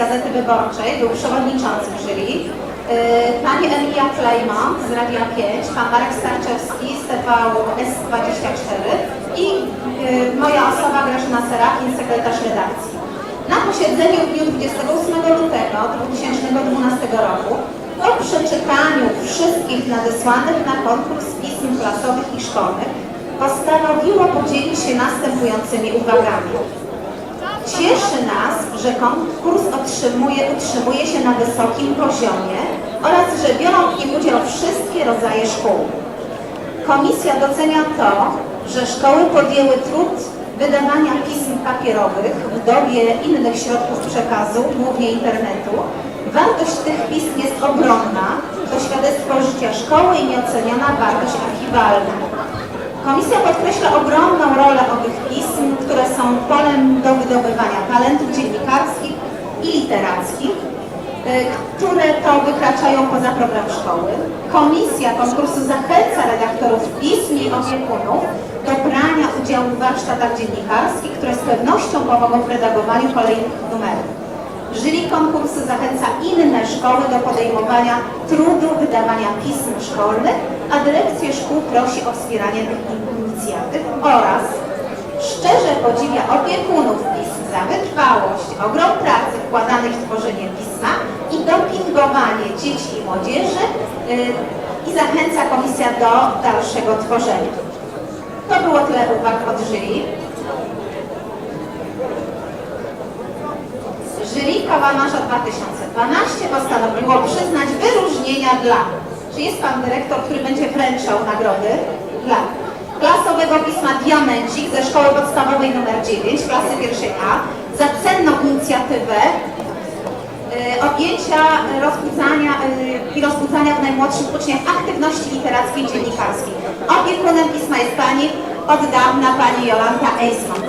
Gazety Wyborczej, był przewodniczącym jury, pani Emilia Klejmont z Radia 5, pan Marek Starczewski z TV S24 i yy, moja osoba Grażyna Serakin, sekretarz redakcji. Na posiedzeniu w dniu 28 lutego 2012 roku po przeczytaniu wszystkich nadesłanych na konkurs pism klasowych i szkolnych postanowiło podzielić się następującymi uwagami. Cieszy nas, że konkurs otrzymuje, utrzymuje się na wysokim poziomie oraz że biorą w nim udział wszystkie rodzaje szkół. Komisja docenia to, że szkoły podjęły trud wydawania pism papierowych w dobie innych środków przekazu, głównie internetu. Wartość tych pism jest ogromna, to świadectwo życia szkoły i nieoceniona wartość archiwalna. Komisja podkreśla ogromną rolę owych pism, które są polem do wydobywania talentów dziennikarskich i literackich, y, które to wykraczają poza program szkoły. Komisja konkursu zachęca redaktorów pism i opiekunów do brania udziału w warsztatach dziennikarskich, które z pewnością pomogą w redagowaniu kolejnych numerów. Jury konkursu zachęca inne szkoły do podejmowania trudu wydawania pism szkolnych, a dyrekcje szkół prosi o wspieranie tych inicjatyw oraz szczerze podziwia opiekunów za wytrwałość, ogrom pracy wkładanej w tworzenie pisma i dopingowanie dzieci i młodzieży yy, i zachęca komisja do dalszego tworzenia. To było tyle uwag od jury. Jury Kałamarza 2012 postanowiło przyznać wyróżnienia dla, czy jest Pan Dyrektor, który będzie wręczał nagrody dla pisma Diamencik ze Szkoły Podstawowej nr 9, klasy pierwszej A, za cenną inicjatywę y, objęcia rozbudzania y, i rozbudzania w najmłodszych uczniach aktywności literackiej i dziennikarskiej. Opiekunem pisma jest Pani od dawna Pani Jolanta Eisman.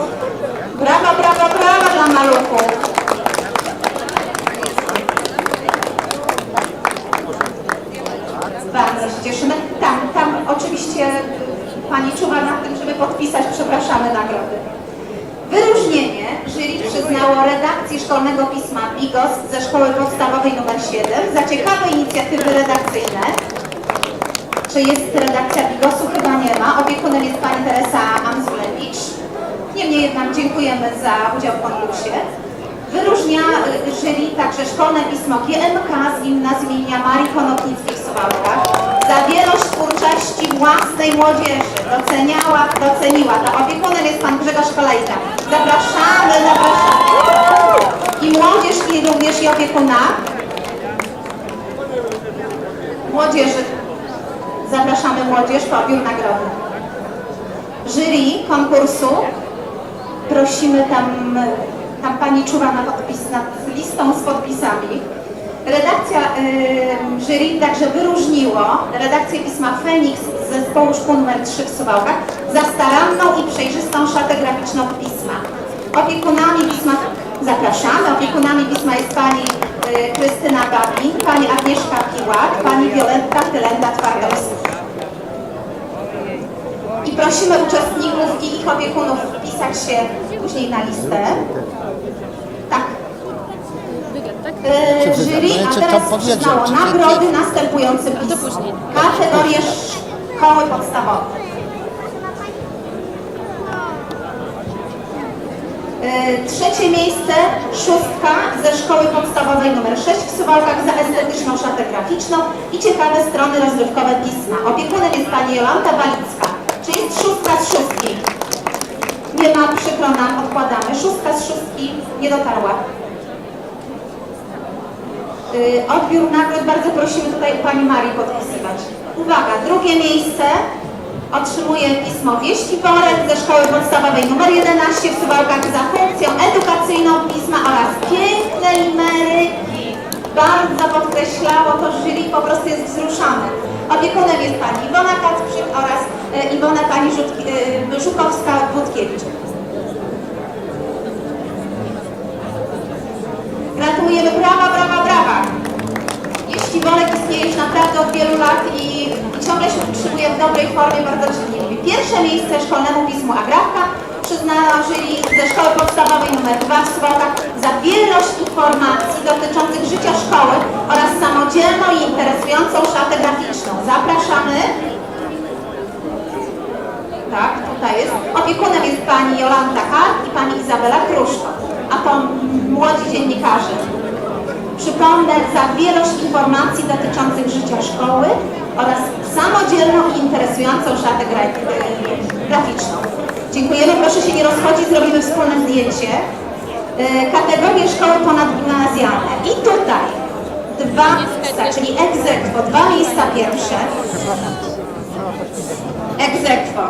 Brawa, brawa, brawa dla maluchów! Bardzo się cieszymy. Tam, tam oczywiście Pani czuwa nad tym, żeby podpisać, przepraszamy, nagrody. Wyróżnienie jury przyznało redakcji szkolnego pisma BIGOS ze Szkoły Podstawowej nr 7 za ciekawe inicjatywy redakcyjne. Czy jest redakcja BIGOS-u? Chyba nie ma. Opiekunem jest Pani Teresa Amzulewicz. Niemniej jednak dziękujemy za udział w konkursie. Wyróżnia jury także szkolne pismo GMK z gimnazjum imienia Marii Konopnickiej w Suwałkach własnej młodzieży. Doceniała, doceniła. To opiekunem jest Pan Grzegorz Kolejka. Zapraszamy, zapraszamy. I młodzież, i również i opiekuna. Młodzieży. Zapraszamy młodzież po odbiór nagrody. Jury konkursu prosimy tam, tam pani czuwa na podpis, nad listą z podpisami. Redakcja y, jury także wyróżniło redakcję pisma Feniks z zespołu szkół nr 3 w Suwałkach za staranną i przejrzystą szatę graficzną pisma. Opiekunami pisma, zapraszamy, opiekunami pisma jest pani y, Krystyna Babin, pani Agnieszka Piłak, pani Wioletta Tylenda Twardowska. I prosimy uczestników i ich opiekunów wpisać się później na listę. Tak. E, jury, a teraz przyznało nagrody czy- następującym pismom. Kategorie szkoły podstawowe. E, Trzecie miejsce, szóstka ze szkoły podstawowej nr 6 w Suwałkach za estetyczną szatę graficzną i ciekawe strony rozrywkowe pisma. Opiekunem jest pani Jolanta Walicka. Czy jest szóstka z szóstki? Nie ma, przykro nam, odkładamy. Szóstka z szóstki nie dotarła. Y, Odbiór nagród bardzo prosimy tutaj Pani Marii podpisywać. Uwaga, drugie miejsce otrzymuje pismo Wieści Worek ze Szkoły Podstawowej nr 11 w Suwałkach za funkcją edukacyjną pisma oraz piękne limeryki. Bardzo podkreślało to jury, po prostu jest wzruszane. Opiekunem jest Pani Iwona Kacprzyk oraz e, Iwona Pani e, Żukowska-Wódkiewicz. Śpiworek istnieje już naprawdę od wielu lat i, i ciągle się utrzymuje w dobrej formie, bardzo czynnie. Pierwsze miejsce szkolnemu pismu Agrawka przyznażyli ze Szkoły Podstawowej nr 2 w Suwałkach za wielość informacji dotyczących życia szkoły oraz samodzielną i interesującą szatę graficzną. Zapraszamy. Tak, tutaj jest. Opiekunem jest pani Jolanta Hart i pani Izabela Kruszko, a to młodzi dziennikarze. Przypomnę zawielość informacji dotyczących życia szkoły oraz samodzielną i interesującą szatę gra- graficzną. Dziękujemy, proszę się nie rozchodzić, zrobimy wspólne zdjęcie. E, Kategorie szkoły ponadgimnazjalne. I tutaj dwa czyli egzekwo, dwa miejsca pierwsze. Egzekwo.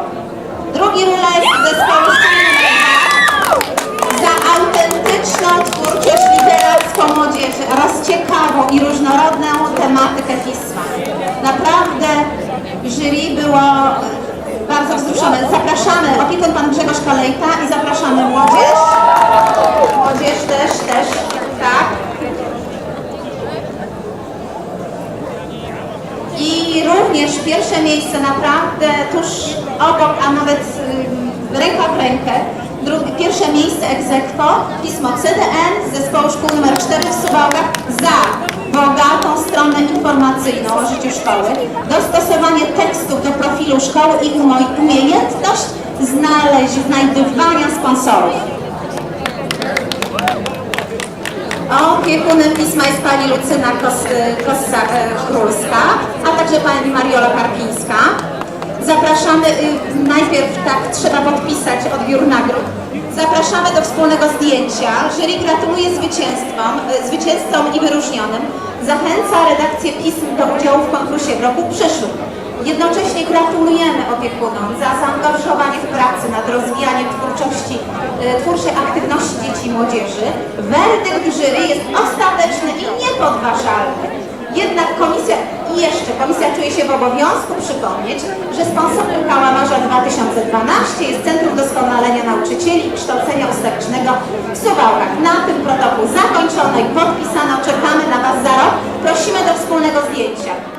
Drugi rulet zespołu Kolejta i zapraszamy młodzież. Młodzież też, też, tak. I również pierwsze miejsce naprawdę tuż obok, a nawet ręka w rękę. Pierwsze miejsce egzekwo, pismo CDN z zespołu szkół nr 4 w Suwałkach za bogatą stronę informacyjną o życiu szkoły, dostosowanie tekstów do profilu szkoły i umiejętność znaleźć, znajdywania sponsorów. Opiekunem pisma jest pani Lucyna Kos, Kossa, e, Królska, a także pani Mariola Karpińska. Zapraszamy, y, najpierw tak trzeba podpisać odbiór nagród. Zapraszamy do wspólnego zdjęcia. Jury gratuluje zwycięstwom, y, zwycięzcom i wyróżnionym. Zachęca redakcję pism do udziału w konkursie w roku przyszłym. Jednocześnie gratulujemy opiekunom za zaangażowanie twórczości, e, twórczej aktywności dzieci i młodzieży. Werdykt jury jest ostateczny i niepodważalny. Jednak komisja, i jeszcze komisja czuje się w obowiązku przypomnieć, że sponsorem kałamarza 2012 jest Centrum Doskonalenia Nauczycieli i Kształcenia Ustawicznego w Suwałkach. Na tym protokół zakończony i podpisano. Czekamy na Was za rok. Prosimy do wspólnego zdjęcia.